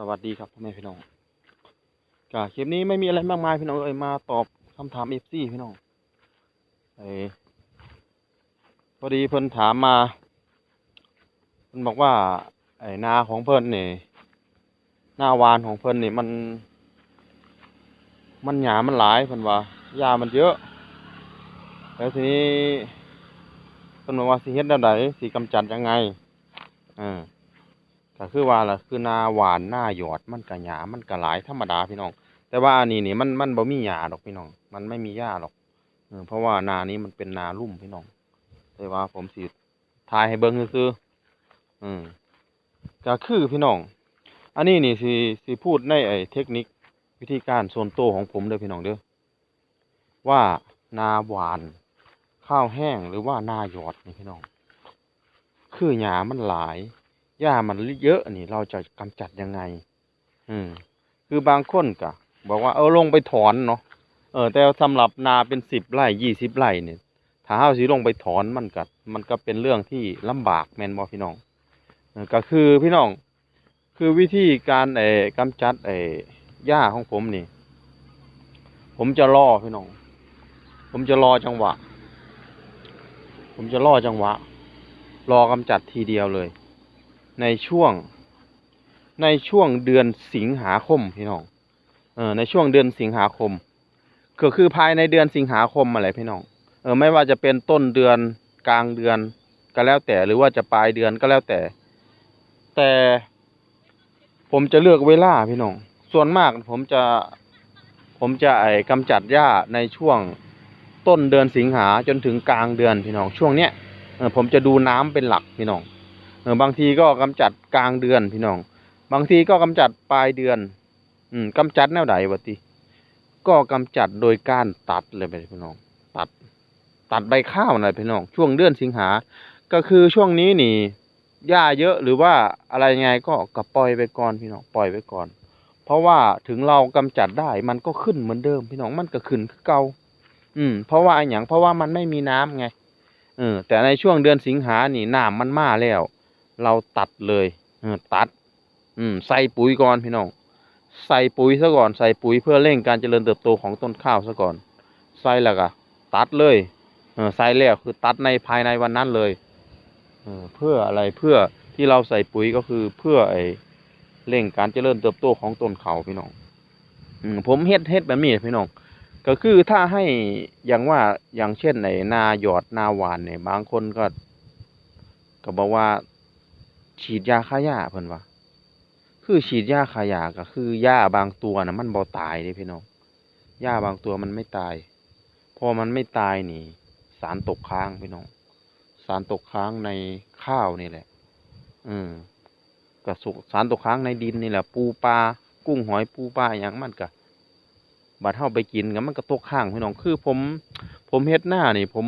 สวัสดีครับพ่อแม่พี่น้องก็คลิปนี้ไม่มีอะไรมากมายพี่น้องเอ้ยมาตอบคำถามเอฟซีพี่น้องไอ้พอดีเพิ่นถามมาเพิ่นบอกว่า ไอ้นาของเพิ่นนี่หน้าวานของเพิ่นนี่มัน มันหยามันหลายเพิ่นว่าหญ้ามันเยอะ แล้วทีนี้เพิ่นบอกว่าสิเฮ็ดแนวใดสิกำจัดยังไงอ่า ก็คือว่าล่ะคือนาหวานนาหยอดมันก็หญ้ามันก็หลายธรรมดาพี่น้อง แต่ว่าอันนี้นี่มันมันบ่มีหญ้าดอกพี่น้อง มันไม่มีหญ้าหรอกเออเพราะว่านานี้มันเป็นนาลุ่มพี่น้องแต่ว่าผมสิทายให้เบิ่งซื่ออืมก็คือพี่น้อง อันนี้นี่สิสิพูดในไอ้เทคนิควิธีการส่วนตัวของผมเด้อพี่น้องเด้อว่านาหวานข้าวแห้งหรือว่านาหยอดนี่พี่น้อง คือหญ้ามันหลาย หญ้ามันเยอะนี่ เราจะกำจัดยังไง อืม คือบางคนก็บอกว่าเออลงไปถอนเนาะเออ แต่สำหรับนาเป็นสิบไร่ยี่สิบไร่เนี่ยถ้าเฮาสิลงไปถอนมันก็มันก็เป็นเรื่องที่ลำบากแม่นบ่พี่น้องก็คือพี่น้อง คือวิธีการเอ่กำจัดเอ่หญ้าของผมนี่ ผมจะรอพี่น้อง ผมจะรอจังหวะ ผมจะรอจังหวะ รอกำจัดทีเดียวเลย ในช่วง ในช่วงเดือนสิงหาคมพี่น้อง เออในช่วงเดือนสิงหาคม ก็คือภายในเดือนสิงหาคมอะไรพี่น้อง เออไม่ว่าจะเป็นต้นเดือนกลางเดือนก็แล้วแต่หรือว่าจะปลายเดือนก็แล้วแต่ แต่ผมจะเลือกเวลาพี่น้อง ส่วนมากผมจะ ผมจะไอ้กำจัดหญ้าในช่วงต้นเดือนสิงหาจนถึงกลางเดือนพี่น้องช่วงเนี้ยเออผมจะดูน้ำเป็นหลักพี่น้อง ออบางทีก็กำจัดกลางเดือนพี่น้อง บางทีก็กำจัดปลายเดือน อืมกำจัดแนวใดวะติก็กำจัดโดยการตัดเลยไปพี่น้อง ตัด ตัดใบข้าวน่ะพี่น้อง ช่วงเดือนสิงหา ก็คือช่วงนี้นี่หญ้าเยอะหรือว่าอะไรงไงก็ก็ปล่อยไปก่อนพี่น้องปล่อยไปก่อน เพราะว่าถึงเรากำจัดได้มันก็ขึ้นเหมือนเดิม พี่น้องมันก็ขึ้นคือเก่าอืม เพราะว่าอย่างเพราะว่ามันไม่มีน้ำไงเออแต่ในช่วงเดือนสิงหานี่น้ำมันมาแล้ว เราตัดเลยตัด อืม ใส่ปุ๋ยก่อนพี่น้อง ใส่ปุ๋ยซะก่อน ใส่ปุ๋ยเพื่อเร่งการเจริญเติบโตของต้นข้าวซะก่อน ใส่แล้วก็ตัดเลยเออใส่แล้วคือตัดในภายในวันนั้นเลยเออเพื่ออะไรเพื่อที่เราใส่ปุ๋ยก็คือเพื่อไอ้เร่งการเจริญเติบโตของต้นข้าวพี่น้องอืมผมเฮ็ดเฮ็ดแบบนี้พี่น้อง ก็คือถ้าให้อย่างว่าอย่างเช่นในนาหยอดนาหวานเนี่ยบางคนก็ก็บอกว่า ฉีดยาฆ่าหญ้าเพิ่นว่าคือฉีดยาฆ่าหญ้าก็คือหญ้าบางตัวน่ะมันบ่ตายเด้พี่น้องหญ้าบางตัวมันไม่ตาย พอมันไม่ตายนี่ สารตกค้างพี่น้อง สารตกค้างในข้าวนี่แหละ อืมก็สุสารตกค้างในดินนี่แหละ ปูปลากุ้งหอยปูปลาอย่างมันก็บัดเฮาไปกินก็มันก็ตกค้างพี่น้องคือผม ผมเฮ็ดหน้านี่ ผม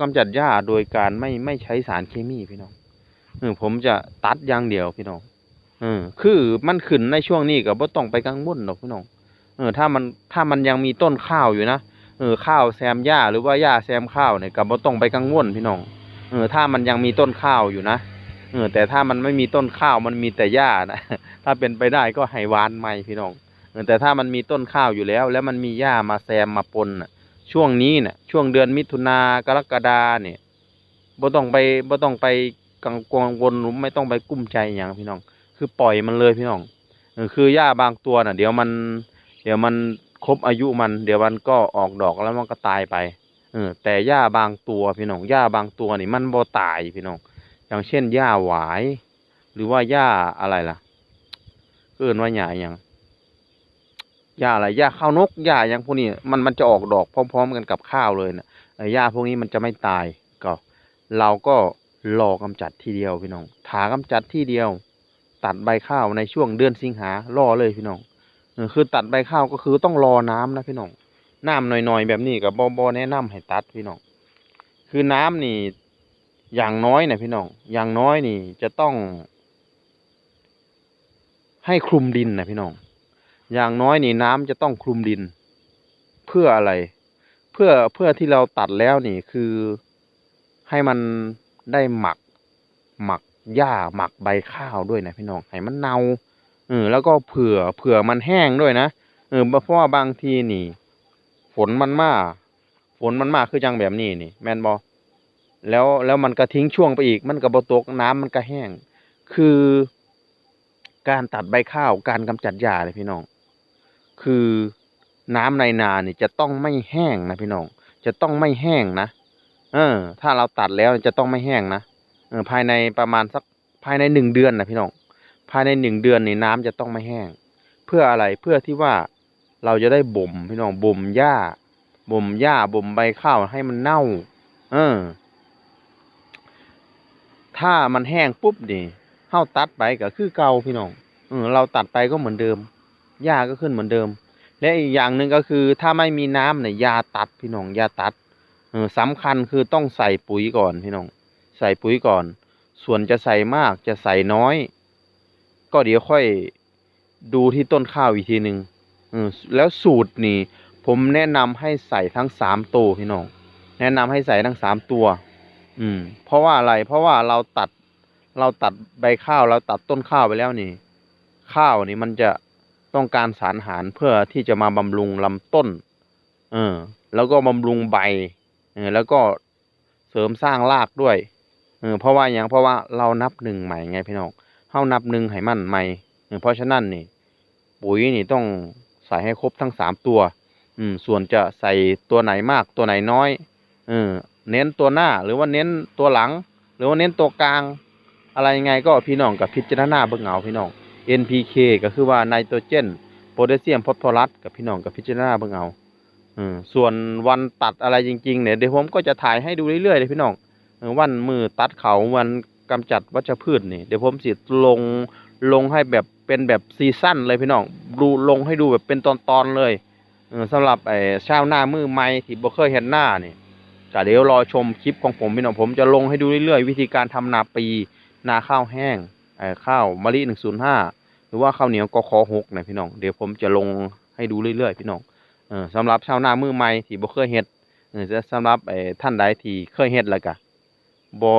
กำจัดหญ้าโดยการไม่ไม่ใช้สารเคมีพี่น้อง ผมจะตัดอย่างเดียวพี่น้องเออคือมันขึ้นในช่วงนี้ก็บ่ต้องไปกังวลดอกพี่น้องเออถ้ามันถ้ามันยังมีต้นข้าวอยู่นะเออข้าวแซมหญ้าหรือว่าหญ้าแซมข้าวเนี่ยก็บ่ต้องไปกังวลพี่น้องเออถ้ามันยังมีต้นข้าวอยู่นะเออแต่ถ้ามันไม่มีต้นข้าวมันมีแต่หญ้านะถ้าเป็นไปได้ก็ให้วานใหม่พี่น้องเออแต่ถ้ามันมีต้นข้าวอยู่แล้ว แล้วมันมีหญ้ามาแซมมาปนน่ะ ช่วงนี้เนี่ยช่วงเดือนมิถุนากรกฎาเนี่ยบ่ต้องไปบ่ต้องไป กังวลวนไม่ต้องไปกุ้มใจอย่างพี่น้อง คือปล่อยมันเลยพี่น้องคือหญ้าบางตัวน่ะ เดี๋ยวมัน เดี๋ยวมันครบอายุมัน เดี๋ยวมันก็ออกดอกแล้วมันก็ตายไปเออแต่หญ้าบางตัวพี่น้องหญ้าบางตัวนี่มันบ่ตายพี่น้อง อย่างเช่นหญ้าหวาย หรือว่าหญ้าอะไรล่ะเอิ้นว่าหญ้าหยังหญ้าอะไรหญ้าข้าวนกหญ้าอย่างพวกนี้มันมันจะออกดอกพร้อม ๆ กันกับข้าวเลยนะหญ้าพวกนี้มันจะไม่ตายก็ เราก็ รอกำจัดทีเดียวพี่น้องถากำจัดทีเดียว ตัดใบข้าวในช่วงเดือนสิงหารอเลยพี่น้องคือตัดใบข้าวก็คือต้องรอน้ำนะพี่น้องน้ำหน่อยๆแบบนี้กับบอบแนะนำให้ตัดพี่น้องคือน้ำนี่อย่างน้อยนะพี่น้องอย่างน้อยนี่จะต้อง ให้คลุมดินนะพี่น้องอย่างน้อยนี่น้ำจะต้องคลุมดิน เพื่ออะไร เพื่อเพื่อที่เราตัดแล้วนี่คือให้มัน ได้หมัก หมักหญ้าหมักใบข้าวด้วยนะพี่น้องให้มันเนาเออแล้วก็เผื่อเผื่อมันแห้งด้วยนะเออเพราะว่าบางทีนี่ ฝนมันมากฝนมันมากคือจังแบบนี้นี่ แมนบ่แล้วแล้วมันก็ทิ้งช่วงไปอีก มันก็บตกน้ำมันก็แห้ง คือการตัดใบข้าวการกำจัดหญ้าเลยพี่น้อง คือน้ำในนาเนี่จะต้องไม่แห้งนะพี่น้อง จะต้องไม่แห้งนะ เออ ถ้าเราตัดแล้วจะต้องไม่แห้งนะเออภายในประมาณสักภายในหนึ่งเดือนนะพี่น้องภายในหนึ่งเดือนนี่น้ำจะต้องไม่แห้ง เพื่ออะไรเพื่อที่ว่าเราจะได้บ่มพี่น้องบ่มหญ้าบ่มหญ้าบ่มใบข้าวให้มันเน่า เออ ถ้ามันแห้งปุ๊บนี่เฮาตัดไปก็คือเก่าพี่น้องเออเราตัดไปก็เหมือนเดิมหญ้าก็ขึ้นเหมือนเดิม และอีกอย่างหนึ่งก็คือ ถ้าไม่มีน้ำเนี่ยยาตัดพี่น้องยาตัด สำคัญคือต้องใส่ปุ๋ยก่อนพี่น้อง ใส่ปุ๋ยก่อน ส่วนจะใส่มากจะใส่น้อย ก็เดี๋ยวค่อยดูที่ต้นข้าวอีกทีหนึ่งแล้วสูตรนี่ ผมแนะนำให้ใส่ทั้งสามตัวพี่น้อง แนะนำให้ใส่ทั้งสามตัว อืม เพราะว่าอะไร เพราะว่าเราตัด เราตัดใบข้าวเราตัดต้นข้าวไปแล้วนี่ ข้าวนี่มันจะต้องการสารอาหารเพื่อที่จะมาบำรุงลำต้น เออ แล้วก็บำรุงใบ เออแล้วก็เสริมสร้างรากด้วยเออเพราะว่าอย่างเพราะว่าเรานับหนึ่งใหม่ไงพี่น้องเฮานับหนึ่งให้มันใหม่เออเพราะฉะนั้นนี่ ปุ๋ยนี่ต้องใส่ให้ครบทั้งสามตัว อืม ส่วนจะใส่ตัวไหนมากตัวไหนน้อย เออ เน้นตัวหน้าหรือว่าเน้นตัวหลัง หรือว่าเน้นตัวกลาง อะไรยังไงก็พี่น้องกับพิจารณาเบิ่งเอาพี่น้อง NPK ก็คือว่าไนโตรเจนโพแทสเซียมฟอสฟอรัสกับพี่น้องกับพิจารณาเบิ่งเอา อืมส่วนวันตัดอะไรจริงๆเนี่ยเดี๋ยวผมก็จะถ่ายให้ดูเรื่อยๆเลยพี่น้องวันมือตัดเขาวันกำจัดวัชพืชนี่เดี๋ยวผมสิลงลงให้แบบเป็นแบบซีซั่นเลยพี่น้องดูลงให้ดูแบบเป็นตอนๆเลยเออสำหรับไอ้ชาวหน้ามือใหม่ที่บ่เคยเห็นหน้านี่ก็เดี๋ยวรอชมคลิปของผมพี่น้องผมจะลงให้ดูเรื่อยๆ วิธีการทำนาปีนาข้าวแห้งเอ่อข้าวมะลิหนึ่งศูนย์ห้าหรือว่าข้าวเหนียวกขอหกนะพี่น้องเดี๋ยวผมจะลงให้ดูเรื่อยๆพี่น้อง สำหรับชาวนามือใหม่ที่บ่เคยเฮ็ดเออจะสำหรับไอ้ท่านใดที่เคยเฮ็ดแล้วก็บ่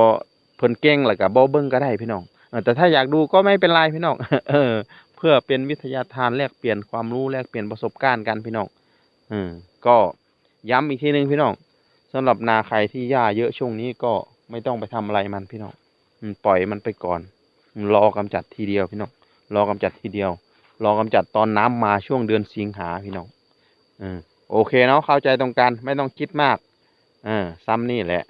เพิ่นเก่งแล้วก็บ่เบิ่งก็ได้พี่น้องเออแต่ถ้าอยากดูก็ไม่เป็นไรพี่น้องเออเพื่อเป็นวิทยาทานแลกเปลี่ยนความรู้แลกเปลี่ยนประสบการณ์กันพี่น้องเออก็ย้ำอีกทีหนึงพี่น้องสำหรับนาใครที่หญ้าเยอะช่วงนี้ก็ไม่ต้องไปทำอะไรมันพี่น้องปล่อยมันไปก่อน รอกำจัดทีเดียวพี่น้องรอกำจัดทีเดียว รอกำจัดตอนน้ำมาช่วงเดือนสิงหาพี่น้อง ออโอเคเนาะเข้าใจตรงกันไม่ต้องคิดมากอ่าซ้ำนี่แหละ